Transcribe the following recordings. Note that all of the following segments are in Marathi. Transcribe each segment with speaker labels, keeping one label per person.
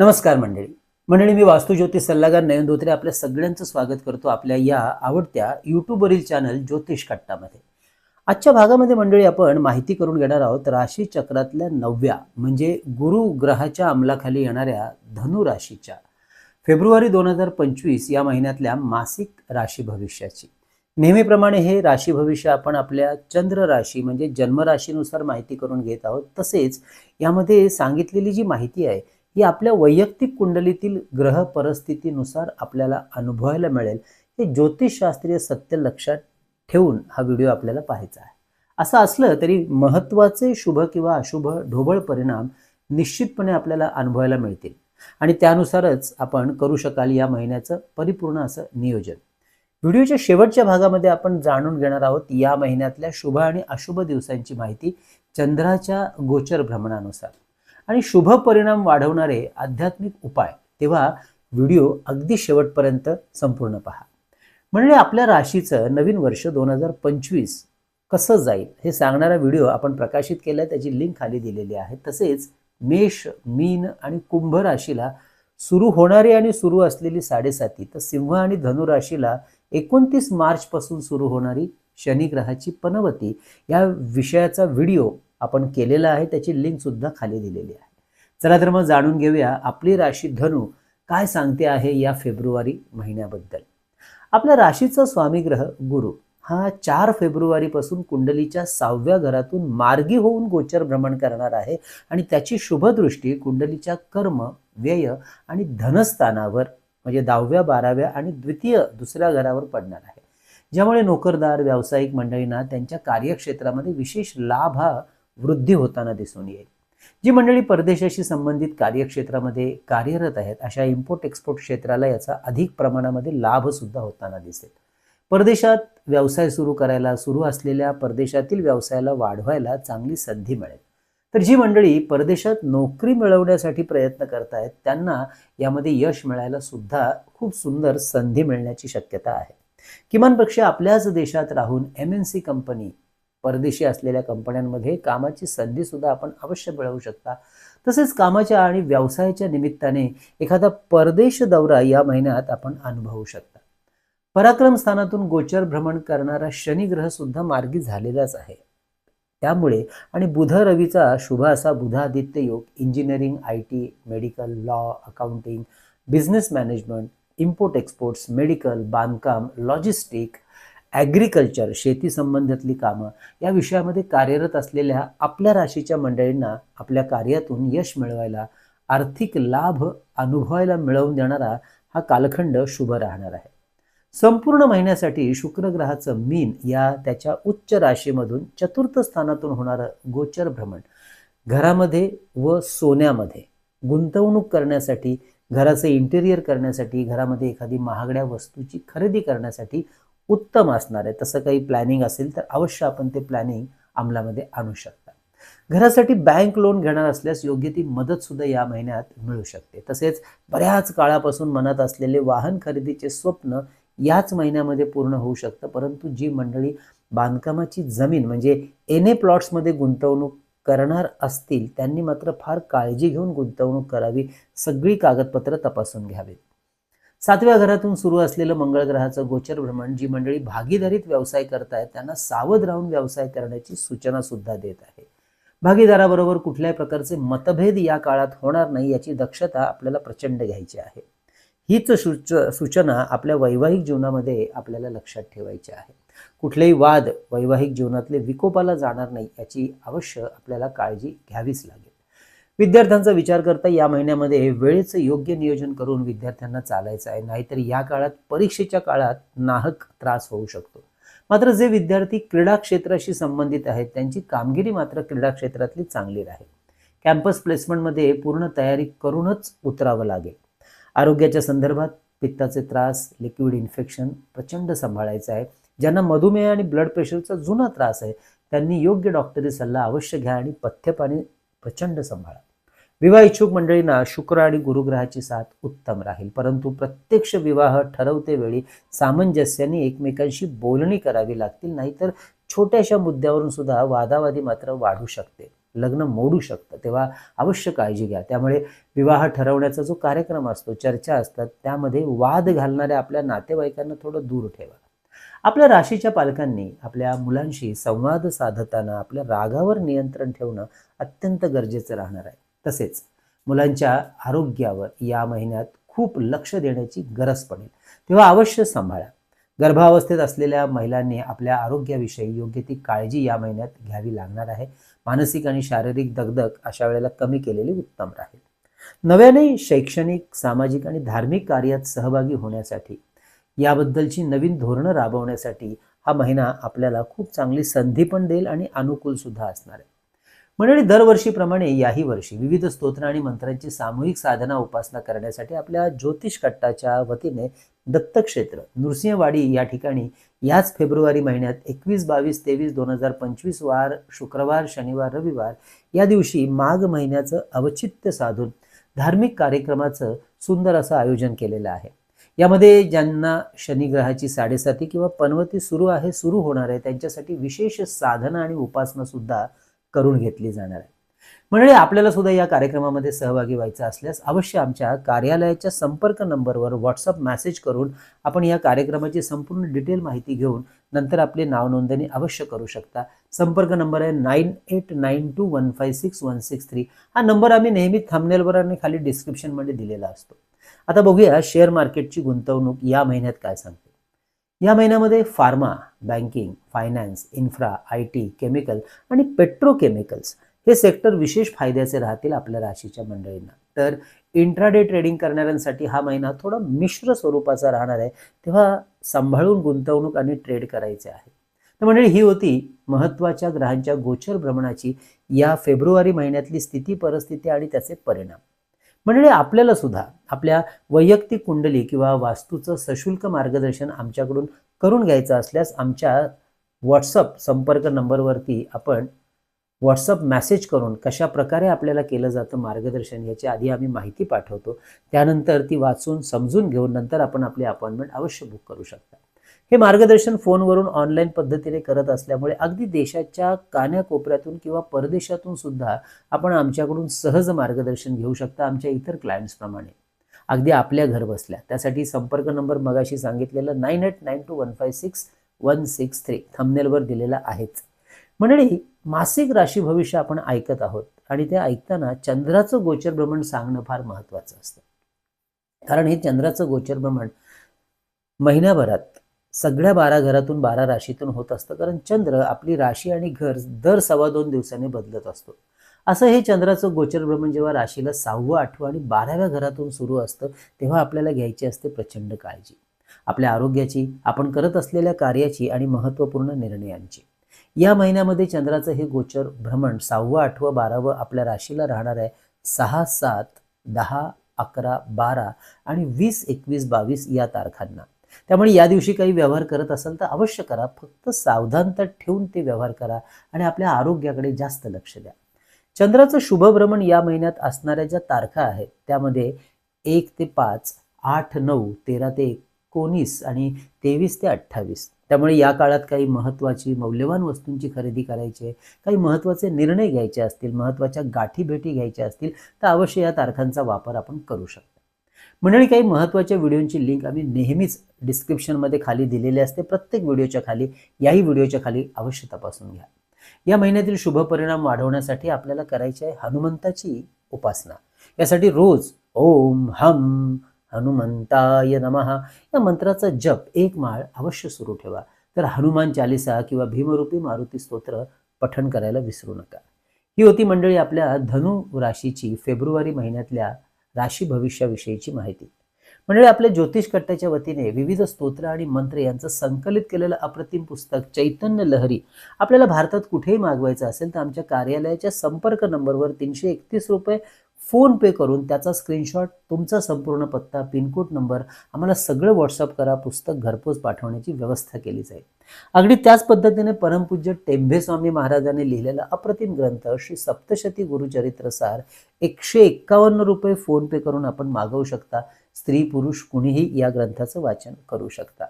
Speaker 1: नमस्कार मंडळी. मंडळी मी वास्तुज्योतिष सल्लागार नयन धोत्रे आपल्या सगळ्यांचं स्वागत करतो आपल्या या आवडत्या यूट्यूबवरील चॅनल ज्योतिष कट्टामध्ये. आजच्या भागामध्ये मंडळी आपण माहिती करून घेणार आहोत राशी चक्रातल्या नवव्या म्हणजे गुरु ग्रहाच्या अंमलाखाली येणाऱ्या धनु राशीच्या. फेब्रुवारी दोन हजार पंचवीस या महिन्यातल्या मासिक राशी भविष्याची. नेहमीप्रमाणे हे राशी भविष्य आपण आपल्या चंद्र राशी म्हणजे जन्मराशीनुसार माहिती करून घेत आहोत. तसेच यामध्ये सांगितलेली जी माहिती आहे ही आपल्या वैयक्तिक कुंडलीतील ग्रह परिस्थितीनुसार आपल्याला अनुभवायला मिळेल. हे ज्योतिषशास्त्रीय सत्य लक्षात ठेवून हा व्हिडिओ आपल्याला पाहायचा आहे. असं असलं तरी महत्त्वाचे शुभ किंवा अशुभ ढोबळ परिणाम निश्चितपणे आपल्याला अनुभवायला मिळतील. आणि त्यानुसारच आपण करू शकाल या महिन्याचं परिपूर्ण असं नियोजन. व्हिडिओच्या शेवटच्या भागामध्ये आपण जाणून घेणार आहोत या महिन्यातल्या शुभ आणि अशुभ दिवसांची माहिती चंद्राच्या गोचर भ्रमणानुसार. आणि शुभ परिणाम वाढवणारे आध्यात्मिक उपाय तेव्हा व्हिडिओ अगदी शेवटपर्यंत संपूर्ण पहा. म्हणजे आपल्या राशीचं नवीन वर्ष दोन हजार पंचवीस कसं जाईल हे सांगणारा व्हिडिओ आपण प्रकाशित केला त्याची लिंक खाली दिलेली आहे. तसेच मेष मीन आणि कुंभ राशीला सुरू होणारी आणि सुरू असलेली साडेसाती तर सिंह आणि धनु राशीला एकोणतीस मार्चपासून सुरू होणारी शनिग्रहाची पनवती या विषयाचा व्हिडिओ आपण केलेला आहे त्याची लिंक सुद्धा खाली दिलेली आहे. चला तर मग जाणून घेऊया आपली राशी धनु काय सांगते आहे या फेब्रुवारी महिन्याबद्दल. आपल्या राशीचा स्वामी ग्रह गुरु हा चार फेब्रुवारीपासून कुंडलीच्या सहाव्या घरातून मार्गी होऊन गोचर भ्रमण करणार आहे आणि त्याची शुभदृष्टी कुंडलीच्या कर्म व्यय आणि धनस्थानावर म्हणजे दहाव्या बाराव्या आणि द्वितीय दुसऱ्या घरावर पडणार आहे. ज्यामुळे नोकरदार व्यावसायिक मंडळींना त्यांच्या कार्यक्षेत्रामध्ये विशेष लाभ हा वृद्धी होताना दिसून येईल. जी मंडळी परदेशाशी संबंधित कार्यक्षेत्रामध्ये कार्यरत आहेत अशा इम्पोर्ट एक्सपोर्ट क्षेत्राला याचा अधिक प्रमाणामध्ये लाभ सुद्धा होताना दिसेल. परदेशात व्यवसाय सुरू करायला सुरू असलेल्या परदेशातील व्यवसायाला वाढवायला चांगली संधी मिळेल. तर जी मंडळी परदेशात नोकरी मिळवण्यासाठी प्रयत्न करतायत त्यांना यामध्ये यश मिळायला सुद्धा खूप सुंदर संधी मिळण्याची शक्यता आहे. किमान पक्ष आपल्याच देशात राहून एम एन सी कंपनी परदेशी असलेल्या कंपन्यांमध्ये कामाची संधीसुद्धा आपण अवश्य मिळवू शकता. तसेच कामाच्या आणि व्यवसायाच्या निमित्ताने एखादा परदेश दौरा या महिन्यात आपण अनुभवू शकता. पराक्रम स्थानातून गोचर भ्रमण करणारा शनिग्रह सुद्धा मार्गी झालेलाच आहे. त्यामुळे आणि बुध रवीचा शुभ असा बुधादित्य योग engineering I T medical law accounting business management import exports medical बांधकाम लॉजिस्टिक ॲग्रिकल्चर शेती संबंधातली कामं या विषयामध्ये कार्यरत असलेल्या आपल्या राशीच्या मंडळींना आपल्या कार्यातून यश मिळवायला आर्थिक लाभ अनुभवायला मिळवून देणारा हा कालखंड शुभ राहणार आहे. संपूर्ण महिन्यासाठी शुक्रग्रहाचं मीन या त्याच्या उच्च राशीमधून चतुर्थ स्थानातून होणारं गोचर भ्रमण घरामध्ये व सोन्यामध्ये गुंतवणूक करण्यासाठी घराचं इंटेरियर करण्यासाठी घरामध्ये एखादी महागड्या वस्तूची खरेदी करण्यासाठी उत्तम असणार आहे. तसं काही प्लॅनिंग असेल तर अवश्य आपण ते प्लॅनिंग अंमलामध्ये आणू शकता. घरासाठी बँक लोन घेणार असल्यास योग्य ती मदतसुद्धा या महिन्यात मिळू शकते. तसेच बऱ्याच काळापासून मनात असलेले वाहन खरेदीचे स्वप्न याच महिन्यामध्ये पूर्ण होऊ शकतं. परंतु जी मंडळी बांधकामाची जमीन म्हणजे एन ए प्लॉट्समध्ये गुंतवणूक करणार असतील त्यांनी मात्र फार काळजी घेऊन गुंतवणूक करावी. सगळी कागदपत्र तपासून घ्यावीत. सातव्या घरातून सुरू असलेलं मंगळ ग्रहाचं गोचर भ्रमण जी मंडळी भागीदारीत व्यवसाय करतायत त्यांना सावध राहून व्यवसाय करण्याची सूचना सुद्धा देत आहे. भागीदाराबरोबर कुठल्याही प्रकारचे मतभेद या काळात होणार नाही याची दक्षता आपल्याला प्रचंड घ्यायची आहे. हीच सूच सूचना आपल्या वैवाहिक जीवनामध्ये आपल्याला लक्षात ठेवायची आहे. कुठलेही वाद वैवाहिक जीवनातले विकोपाला जाणार नाही याची अवश्य आपल्याला काळजी घ्यावीच लागेल. विद्यार्थ्यांचा विचार करता या महिन्यामध्ये वेळेचं योग्य नियोजन करून विद्यार्थ्यांना चालायचं आहे. नाहीतर या काळात परीक्षेच्या काळात नाहक त्रास होऊ शकतो. मात्र जे विद्यार्थी क्रीडा क्षेत्राशी संबंधित आहेत त्यांची कामगिरी मात्र क्रीडा क्षेत्रातली चांगली राहील. कॅम्पस प्लेसमेंटमध्ये पूर्ण तयारी करूनच उतरावं लागेल. आरोग्याच्या संदर्भात पित्ताचे त्रास लिक्विड इन्फेक्शन प्रचंड सांभाळायचं आहे. ज्यांना मधुमेह आणि ब्लड प्रेशरचा जुना त्रास आहे त्यांनी योग्य डॉक्टरी सल्ला अवश्य घ्या आणि पथ्यपाणी प्रचंड सांभाळा. विवाह इच्छुक मंडळींना शुक्र आणि गुरुग्रहाची साथ उत्तम राहील. परंतु प्रत्यक्ष विवाह ठरवते वेळी सामंजस्याने एकमेकांशी बोलणी करावी लागतील नाहीतर छोट्याशा मुद्द्यावरून सुद्धा वादावादी मात्र वाढू शकते लग्न मोडू शकतं. तेव्हा अवश्य काळजी घ्या. त्यामुळे विवाह ठरवण्याचा जो कार्यक्रम असतो चर्चा असतात त्यामध्ये वाद घालणाऱ्या आपल्या नातेवाईकांना थोडं दूर ठेवा. आपल्या राशीच्या पालकांनी आपल्या मुलांशी संवाद साधताना आपल्या रागावर नियंत्रण ठेवणं अत्यंत गरजेचं राहणार आहे. तसेच मुलांच्या आरोग्यावर या महिन्यात खूप लक्ष देण्याची गरज पडेल. तेव्हा अवश्य सांभाळा. गर्भावस्थेत असलेल्या महिलांनी आपल्या आरोग्याविषयी योग्य ती काळजी या महिन्यात घ्यावी लागणार आहे. मानसिक आणि शारीरिक दगदग अशा वेळेला कमी केलेली उत्तम राहील. नव्याने शैक्षणिक सामाजिक आणि धार्मिक कार्यात सहभागी होण्यासाठी याबद्दलची नवीन धोरणं राबवण्यासाठी हा महिना आपल्याला खूप चांगली संधी पण देईल आणि अनुकूल सुद्धा असणार आहे. मंडळी दरवर्षीप्रमाणे याही वर्षी विविध स्तोत्र आणि मंत्रांची सामूहिक साधना उपासना करण्यासाठी आपल्या ज्योतिष कट्टाच्या वतीने दत्तक्षेत्र नृसिंहवाडी या ठिकाणी याच फेब्रुवारी महिन्यात एकवीस बावीस तेवीस दोन हजार पंचवीस वार शुक्रवार शनिवार रविवार या दिवशी माघ महिन्याचं अवचित्य साधून धार्मिक कार्यक्रमाचं सुंदर असं आयोजन केलेलं आहे. यामध्ये ज्यांना शनिग्रहाची साडेसाती किंवा पनवती सुरू आहे सुरू होणार आहे त्यांच्यासाठी विशेष साधना आणि उपासना सुद्धा करून घेतली जाणार आहे. म्हणजे आपल्याला सुद्धा या कार्यक्रमामध्ये सहभागी व्हायचं असल्यास अवश्य आमच्या कार्यालयाच्या संपर्क नंबरवर व्हॉट्सअप मेसेज करून आपण या कार्यक्रमाची संपूर्ण डिटेल माहिती घेऊन नंतर आपली नाव नोंदणी अवश्य करू शकता. संपर्क नंबर आहे nine eight nine two one five six one six three. हा नंबर आम्ही नेहमी थंबनेलवर आणि खाली डिस्क्रिप्शनमध्ये दिलेला असतो. आता बघूया शेअर मार्केटची गुंतवणूक या महिन्यात काय सांगते. या महिन्यामध्ये pharma banking finance infra I T chemical आणि पेट्रोकेमिकल्स हे सेक्टर विशेष फायद्याचे राहतील आपल्या राशीच्या मंडळींना. तर इंट्राडे ट्रेडिंग करणाऱ्यांसाठी हा महिना थोडा मिश्र स्वरूपाचा राहणार आहे. तेव्हा सांभाळून गुंतवणूक आणि ट्रेड करायचे आहे. तर मंडळी ही होती महत्त्वाच्या ग्रहांच्या गोचर भ्रमणाची या फेब्रुवारी महिन्यातली स्थिती परिस्थिती आणि त्याचे परिणाम. मंडळी आपल्याला सुद्धा आपल्या वैयक्तिक कुंडली किंवा वास्तूचं सशुल्क मार्गदर्शन आमच्याकडून करून घ्यायचं असल्यास आमच्या व्हॉट्सअप संपर्क नंबरवरती आपण व्हॉट्सअप मेसेज करून कशा प्रकारे आपल्याला केलं जातं मार्गदर्शन याची आधी आम्ही माहिती पाठवतो. त्यानंतर ती वाचून समजून घेऊन नंतर आपण आपली अपॉइंटमेंट अवश्य बुक करू शकता. हे मार्गदर्शन फोनवरून ऑनलाईन पद्धतीने करत असल्यामुळे अगदी देशाच्या कान्याकोपऱ्यातून किंवा परदेशातून सुद्धा आपण आमच्याकडून सहज मार्गदर्शन घेऊ शकता आमच्या इतर क्लायंट्सप्रमाणे अगदी आपल्या घर बसल्या. त्यासाठी संपर्क नंबर मगाशी सांगितलेला nine eight nine two one five six one six three थमनेलवर दिलेला आहेच. मंडळी मासिक राशी भविष्य आपण ऐकत आहोत आणि ते ऐकताना चंद्राचं गोचर भ्रमण सांगणं फार महत्त्वाचं असतं. कारण हे चंद्राचं गोचर भ्रमण महिन्याभरात सगळ्या बारा घरातून बारा राशीतून होत असतं. कारण चंद्र आपली राशी आणि घर दर सव्वा दोन दिवसांनी बदलत असतो. असं हे चंद्राचं गोचर भ्रमण जेव्हा राशीला सहावं आठवं आणि बाराव्या घरातून सुरू असतं तेव्हा आपल्याला घ्यायची असते प्रचंड काळजी. आपल्या आरोग्याची आपण करत असलेल्या कार्याची आणि महत्त्वपूर्ण निर्णयांची. या महिन्यामध्ये चंद्राचं हे गोचर भ्रमण सहावं आठवं बारावं आपल्या राशीला राहणार आहे. सहा सात दहा अकरा बारा आणि वीस एकवीस बावीस या तारखांना. त्यामुळे या दिवशी काही व्यवहार करत असाल तर अवश्य करा. फक्त सावधानता ठेवून ते व्यवहार करा आणि आपल्या आरोग्याकडे जास्त लक्ष द्या. चंद्राचं शुभभ्रमण या महिन्यात असणाऱ्या ज्या तारखा आहेत त्यामध्ये एक ते पाच आठ नऊ तेरा ते एकोणीस आणि तेवीस ते अठ्ठावीस. त्यामुळे या काळात काही महत्त्वाची मौल्यवान वस्तूंची खरेदी करायची आहे काही महत्त्वाचे निर्णय घ्यायचे असतील महत्त्वाच्या गाठी भेटी घ्यायच्या असतील तर अवश्य या तारखांचा वापर आपण करू शकतो. मंडळी काही महत्त्वाच्या व्हिडिओची लिंक आम्ही नेहमीच डिस्क्रिप्शनमध्ये खाली दिलेली असते. प्रत्येक व्हिडिओच्या खाली याही व्हिडिओच्या खाली अवश्य तपासून घ्या. या महिन्यातील शुभ परिणाम वाढवण्यासाठी आपल्याला करायची आहे हनुमंताची उपासना. यासाठी रोज ओम हम हनुमंताय नमहा या मंत्राचा जप एक माळ अवश्य सुरू ठेवा. तर हनुमान चालिसा किंवा भीमरूपी मारुती स्तोत्र पठण करायला विसरू नका. ही होती मंडळी आपल्या धनु राशीची फेब्रुवारी महिन्यातल्या राशी भविष्याविषयीची माहिती. मंडळी आपल्या ज्योतिष कट्ट्याच्या वतीने विविध स्तोत्र आणि मंत्र यांचं संकलित केलेलं अप्रतिम पुस्तक चैतन्य लहरी आपल्याला भारतात कुठेही मागवायचं असेल तर आमच्या कार्यालयाच्या संपर्क नंबरवर तीनशे एकतीस रुपये फोन पे करून त्याचा स्क्रीनशॉट तुमचा संपूर्ण पत्ता पिनकोड नंबर आम्हाला सगळं व्हॉट्सअप करा पुस्तक घरपोच पाठवण्याची व्यवस्था केली जाईल. अगदी त्याच पद्धतीने परमपूज्य टेंभे स्वामी महाराजांनी लिहिलेला अप्रतिम ग्रंथ श्री सप्तशती गुरुचरित्रसार एकशे एक्कावन्न रुपये फोनपे करून आपण मागवू शकता. स्त्री पुरुष कुणीही या ग्रंथाचं वाचन करू शकता.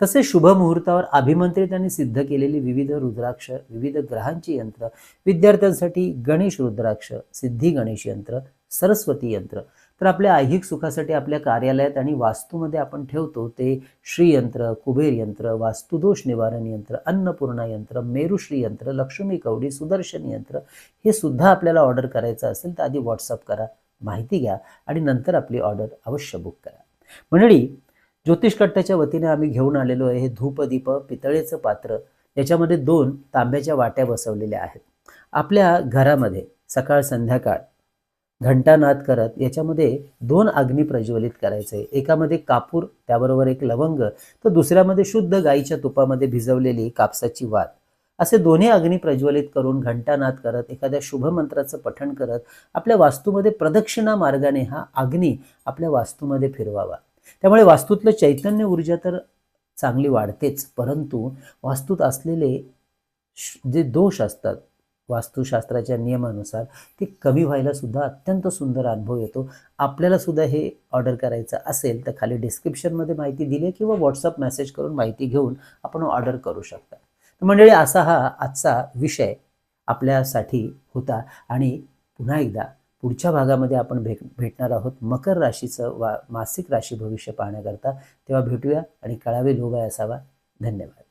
Speaker 1: तसेच शुभ मुहूर्तावर अभिमंत्रित आणि सिद्ध केलेली विविध रुद्राक्ष विविध ग्रहांची यंत्र विद्यार्थ्यांसाठी गणेश रुद्राक्ष सिद्धी गणेश यंत्र सरस्वती यंत्र. तर आपल्या ऐहिक सुखासाठी आपल्या कार्यालयात आणि वास्तूमध्ये आपण ठेवतो ते श्रीयंत्र कुबेर यंत्र वास्तुदोष निवारण यंत्र अन्नपूर्णा यंत्र मेरुश्री यंत्र लक्ष्मी कवडी सुदर्शन यंत्र हे सुद्धा आपल्याला ऑर्डर करायचं असेल तर आधी व्हॉट्सअप करा माहिती घ्या आणि नंतर आपली ऑर्डर अवश्य बुक करा. मंडळी ज्योतिष कट्ट्याच्या वतीने आम्ही घेऊन आलेलो आहे हे धूपदीप पितळेचं पात्र. याच्यामध्ये दोन तांब्याच्या वाट्या बसवलेल्या आहेत. आपल्या घरामध्ये सकाळ संध्याकाळ घंटानाद करत याच्यामध्ये दोन अग्नी प्रज्वलित करायचे एकामध्ये कापूर त्याबरोबर एक लवंग तर दुसऱ्यामध्ये शुद्ध गाईच्या तुपामध्ये भिजवलेली कापसाची वात. असे दोन्ही अग्नी प्रज्वलित करून घंटानाद करत एखाद्या शुभ मंत्राचं पठण करत आपल्या वास्तूमध्ये प्रदक्षिणा मार्गाने हा अग्नी आपल्या वास्तूमध्ये फिरवावा. त्यामुळे वास्तूतलं चैतन्य ऊर्जा तर चांगली वाढतेच परंतु वास्तूत असलेले जे दोष असतात वास्तुशास्त्राच्या नियमानुसार ते कमी व्हायला सुद्धा अत्यंत सुंदर अनुभव येतो. आपल्याला सुद्धा हे ऑर्डर करायचं असेल तर खाली डिस्क्रिप्शनमध्ये माहिती दिली आहे किंवा व्हॉट्सअप मेसेज करून माहिती घेऊन आपण ऑर्डर करू शकता. तर मंडळी असा हा आजचा विषय आपल्यासाठी होता आणि पुन्हा एकदा पुढच्या भागामध्ये आपण भेट भेटणार आहोत. मकर राशीचं वा मासिक राशी भविष्य पाहण्याकरता. तेव्हा भेटूया आणि कळावे लोगाय असावा. धन्यवाद.